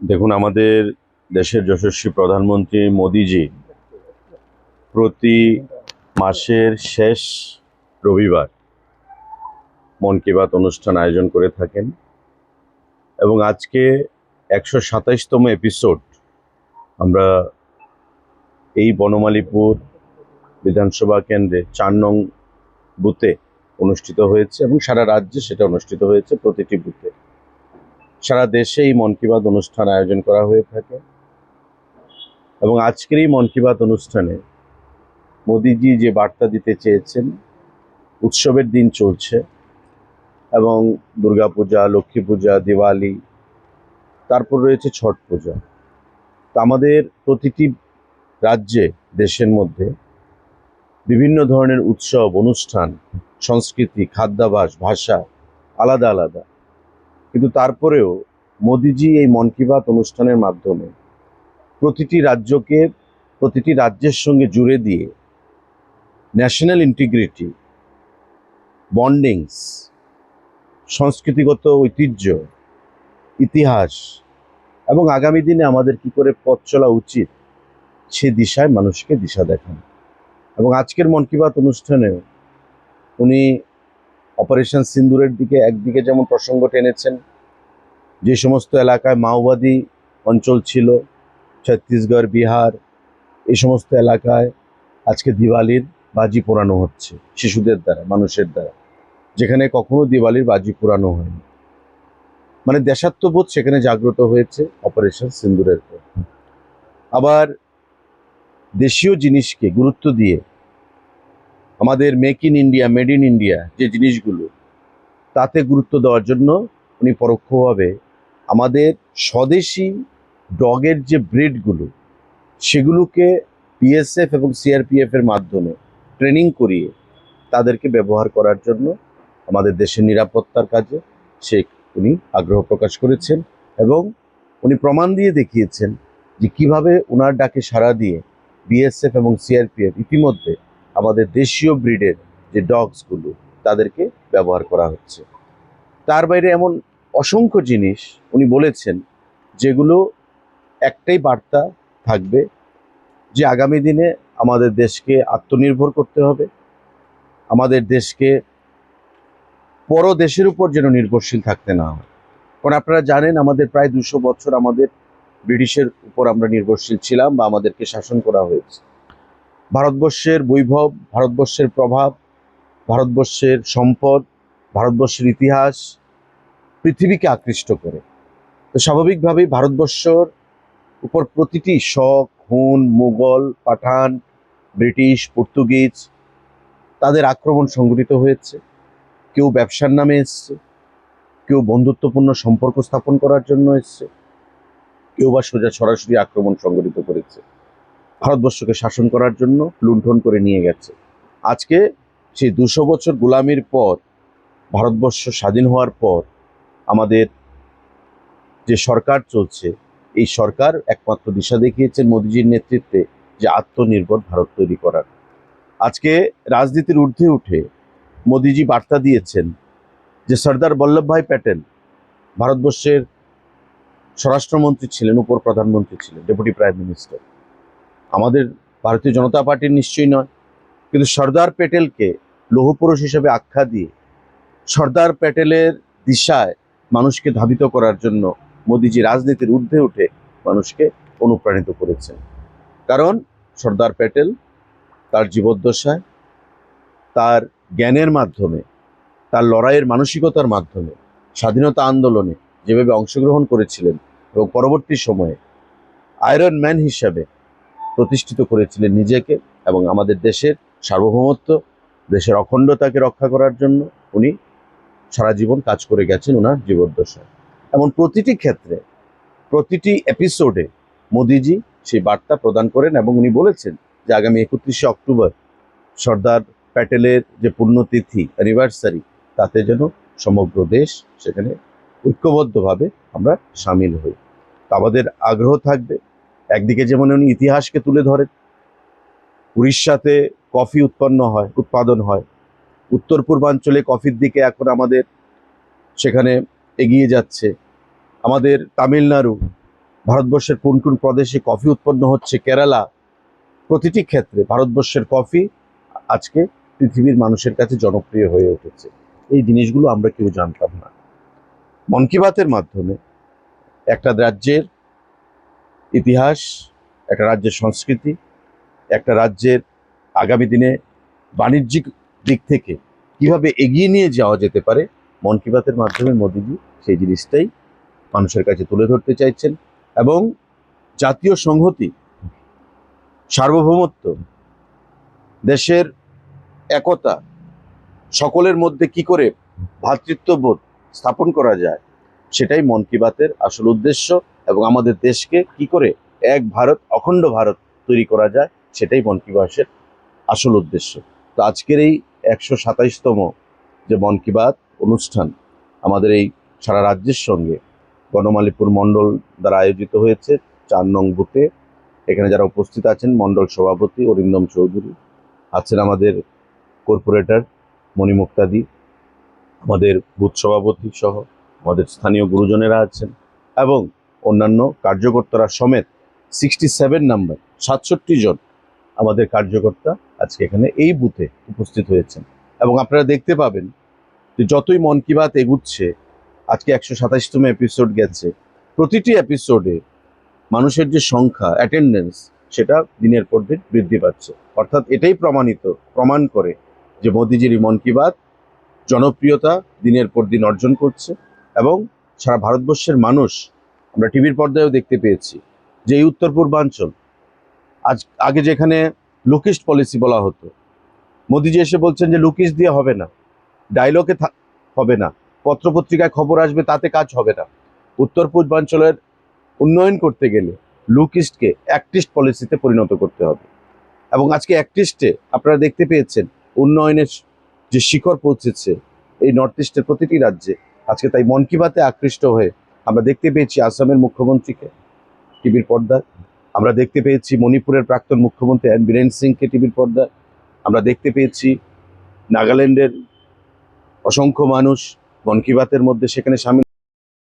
দেখুন, আমাদের দেশের যশস্বী প্রধানমন্ত্রী মোদিজি প্রতি মাসের শেষ রবিবার মন কি বাত অনুষ্ঠান আয়োজন করে থাকেন এবং আজকে একশো সাতাইশতম এপিসোড আমরা এই বনমালীপুর বিধানসভা কেন্দ্রে চার নং বুথে অনুষ্ঠিত হয়েছে এবং সারা রাজ্যে সেটা অনুষ্ঠিত হয়েছে প্রতিটি বুথে। সারা দেশে এই মন কি বাত অনুষ্ঠান আয়োজন করা হয়ে থাকে। এবং আজকের এই মন কি বাত অনুষ্ঠানে মোদিজি যে বার্তা দিতে চেয়েছেন, উৎসবের দিন চলছে এবং দুর্গাপূজা লক্ষ্মী পূজা, দিওয়ালি, তারপর রয়েছে ছট পূজা। তা আমাদের প্রতিটি রাজ্যে, দেশের মধ্যে বিভিন্ন ধরনের উৎসব, অনুষ্ঠান, সংস্কৃতি, খাদ্যাভাস, ভাষা আলাদা আলাদা। কিন্তু তারপরেও মোদিজি এই মন কি বাত অনুষ্ঠানের মাধ্যমে প্রতিটি রাজ্যকে, প্রতিটি রাজ্যের সঙ্গে জুড়ে দিয়ে ন্যাশনাল ইন্টিগ্রিটি বন্ডিংস সংস্কৃতিগত ঐতিহ্য, ইতিহাস এবং আগামী দিনে আমাদের কি করে পথ চলা উচিত সে দিশায় মানুষকে দিশা দেখান। এবং আজকের মন কি বাত অনুষ্ঠানেও উনি অপারেশন সিন্দুরের দিকে একদিকে যেমন প্রসঙ্গ টেনেছেন, যে সমস্ত এলাকায় মাওবাদী অঞ্চল ছিল, ছত্তিশগড়, বিহার এই সমস্ত এলাকায় আজকে দিওয়ালির বাজি পোড়ানো হচ্ছে, শিশুদের দ্বারা, মানুষের দ্বারা। যেখানে কখনো দিওয়ালির বাজি পোড়ানো হয়নি। মানে দেশাত্মবোধ সেখানে জাগ্রত হয়েছে অপারেশন সিন্দুরের পর। আবার দেশীয় জিনিসকে গুরুত্ব দিয়ে আমাদের make in India made in India যে জিনিসগুলো, তাতে গুরুত্ব দেওয়ার জন্য উনি পরোক্ষভাবে আমাদের স্বদেশি ডগের যে ব্রিডগুলো, সেগুলোকে বিএসএফ এবং সিআরপিএফ এর মাধ্যমে ট্রেনিং করিয়ে তাদেরকে ব্যবহার করার জন্য আমাদের দেশের নিরাপত্তার কাজে সে উনি আগ্রহ প্রকাশ করেছেন এবং উনি প্রমাণ দিয়ে দেখিয়েছেন যে কীভাবে ওনার ডাকে সাড়া দিয়ে বিএসএফ এবং সিআরপিএফ ইতিমধ্যে আমাদের দেশীয় ব্রিডের যে ডগসগুলো তাদেরকে ব্যবহার করা হচ্ছে। তার বাইরে এমন অসংখ্য জিনিস উনি বলেছেন, যেগুলো একটাই বার্তা থাকবে যে আগামী দিনে আমাদের দেশকে আত্মনির্ভর করতে হবে, আমাদের দেশকে পর দেশের উপর যেন নির্ভরশীল থাকতে না হয়। কারণ আপনারা জানেন, আমাদের প্রায় দুশো বছর আমাদের ব্রিটিশের উপর আমরা নির্ভরশীল ছিলাম বা আমাদেরকে শাসন করা হয়েছে। ভারতবর্ষের বৈভব, ভারতবর্ষের প্রভাব, ভারতবর্ষের সম্পদ, ভারতবর্ষের ইতিহাস, পৃথিবীকে আকৃষ্ট করে। তো স্বাভাবিকভাবেই ভারতবর্ষর উপর প্রতিটি শখ হুন মুঘল, পাঠান, ব্রিটিশ, পর্তুগিজ, তাদের আক্রমণ সংঘটিত হয়েছে। কেউ ব্যবসার নামে এসছে, কেউ বন্ধুত্বপূর্ণ সম্পর্ক স্থাপন করার জন্য এসছে, কেউ বা সোজা সরাসরি আক্রমণ সংঘটিত করেছে। ভারতবর্ষকে শাসন করার জন্য লুণ্ঠন করে নিয়ে গেছে। আজকে সেই দুশো বছর গোলামির পর, ভারতবর্ষ স্বাধীন হওয়ার পর আমাদের যে সরকার চলছে, এই সরকার একমাত্র দিশা দেখিয়েছেন মোদিজির নেতৃত্বে যে আত্মনির্ভর ভারত তৈরি করার। আজকে রাজনীতির ঊর্ধ্বে উঠে মোদিজি বার্তা দিয়েছেন যে সর্দার বল্লভভাই প্যাটেল ভারতবর্ষের স্বরাষ্ট্রমন্ত্রী ছিলেন উপর প্রধানমন্ত্রী ছিলেন, ডেপুটি প্রাইম মিনিস্টার। আমাদের ভারতীয় জনতা পার্টির নিশ্চয়ই নয়। কিন্তু সর্দার প্যাটেলকে লৌহপুরুষ হিসেবে আখ্যা দিয়ে সর্দার প্যাটেলের দিশায় মানুষকে ধাবিত করার জন্য মোদিজি রাজনীতির ঊর্ধ্বে উঠে মানুষকে অনুপ্রাণিত করেছেন। কারণ সর্দার প্যাটেল তার জীবদ্দশায়, তার জ্ঞানের মাধ্যমে, তার লড়াইয়ের মানসিকতার মাধ্যমে, স্বাধীনতা আন্দোলনে যেভাবে অংশগ্রহণ করেছিলেন এবং পরবর্তী সময়ে আয়রন ম্যান হিসাবে প্রতিষ্ঠিত করেছিলেন নিজেকে এবং আমাদের দেশের সার্বভৌমত্ব, দেশের অখণ্ডতাকে রক্ষা করার জন্য উনি সারা জীবন কাজ করে গেছেন ওনার জীবদ্দশায়। এমন প্রতিটি ক্ষেত্রে, প্রতিটি এপিসোডে মোদিজি সেই বার্তা প্রদান করেন এবং উনি বলেছেন যে আগামী একত্রিশে অক্টোবর সর্দার প্যাটেলের যে পুণ্যতিথি অ্যানিভার্সারি তাতে যেন সমগ্র দেশ সেখানে ঐক্যবদ্ধভাবে আমরা সামিল হই। তা আমাদের আগ্রহ থাকবে একদিকে যেমন উনি ইতিহাসকে তুলে ধরেন, উড়িষ্যাতে কফি উৎপন্ন হয়, উৎপাদন হয় উত্তর পূর্বাঞ্চলে কফির দিকে এখন আমাদের সেখানে এগিয়ে যাচ্ছে, আমাদের তামিলনাড়ু, ভারতবর্ষের কোন কোন প্রদেশে কফি উৎপন্ন হচ্ছে, কেরালা, প্রতিটি ক্ষেত্রে ভারতবর্ষের কফি আজকে পৃথিবীর মানুষের কাছে জনপ্রিয় হয়ে উঠেছে। এই জিনিসগুলো আমরা কেউ জানতাম না। মন কি বাতের মাধ্যমে একটা রাজ্যের ইতিহাস, একটা রাজ্যের সংস্কৃতি, একটা রাজ্যের আগামী দিনে বাণিজ্যিক দিক থেকে কীভাবে এগিয়ে নিয়ে যাওয়া যেতে পারে, মন কি বাতের মাধ্যমে মোদিজি সেই জিনিসটাই মানুষের কাছে তুলে ধরতে চাইছেন এবং জাতীয় সংহতি, সার্বভৌমত্ব, দেশের একতা, সকলের মধ্যে কি করে ভ্রাতৃত্ববোধ স্থাপন করা যায়, সেটাই মন কি বাতের আসল উদ্দেশ্য। আমাদের দেশকে কি করে এক ভারত, অখণ্ড ভারত তৈরি করা যায়, সেটাই মন কি বাতের আসল উদ্দেশ্য। তো আজকের এই একশো সাতাইশতম যে মন কি বাত অনুষ্ঠান আমাদের এই সারা রাজ্যের সঙ্গে গণমালীপুর মণ্ডল দ্বারা আয়োজিত হয়েছে। চার নং বুথে এখানে যারা উপস্থিত আছেন, মণ্ডল সভাপতি অরিন্দম চৌধুরী, আছেন আমাদের কর্পোরেটর মণি মুক্তাদি, আমাদের বুথ সভাপতি সহ আমাদের স্থানীয় গুরুজনেরা আছেন এবং অন্যান্য কার্যকর্তারা সমেত সিক্সটি সেভেন নাম্বার সাতষট্টি জন আমাদের কার্যকর্তা আজকে এখানে এই বুথে উপস্থিত হয়েছেন। এবং আপনারা দেখতে পাবেন যে যতই মন কি বাত এগুচ্ছে, আজকে একশো সাতাশতম এপিসোড গেছে। প্রতিটি এপিসোডে মানুষের যে সংখ্যা অ্যাটেন্ডেন্স সেটা দিনের পর দিন বৃদ্ধি পাচ্ছে। অর্থাৎ এটাই প্রমাণিত, প্রমাণ করে যে মোদিজির মন কি বাত জনপ্রিয়তা দিনের পর দিন অর্জন করছে এবং সারা ভারতবর্ষের মানুষ আমরা টিভির পর্দায়ও দেখতে পেয়েছি যে এই উত্তর পূর্বাঞ্চল, আজ আগে যেখানে লুকিস্ট পলিসি বলা হতো, মোদিজি এসে বলছেন যে লুকিস্ট দিয়ে হবে না ডায়লগে হবে না, পত্রপত্রিকায় খবর আসবে তাতে কাজ হবে না। উত্তর পূর্বাঞ্চলের উন্নয়ন করতে গেলে লুকিস্টকে অ্যাক্টিস্ট পলিসিতে পরিণত করতে হবে। এবং আজকে অ্যাক্টিস্টে আপনারা দেখতে পেয়েছেন উন্নয়নের যে শিখর পৌঁছেছে এই নর্থ ইস্টের প্রতিটি রাজ্যে, আজকে তাই মন কি বাতে আকৃষ্ট হয়ে আমরা দেখতে পেয়েছি আসামের মুখ্যমন্ত্রীকে টিভির পর্দায়। আমরা দেখতে পেয়েছি মণিপুরের প্রাক্তন মুখ্যমন্ত্রী এন বীরেন সিংকে টিভির পর্দায়। আমরা দেখতে পেয়েছি নাগাল্যান্ডের অসংখ্য মানুষ মন কি বাতের মধ্যে সেখানে সামিল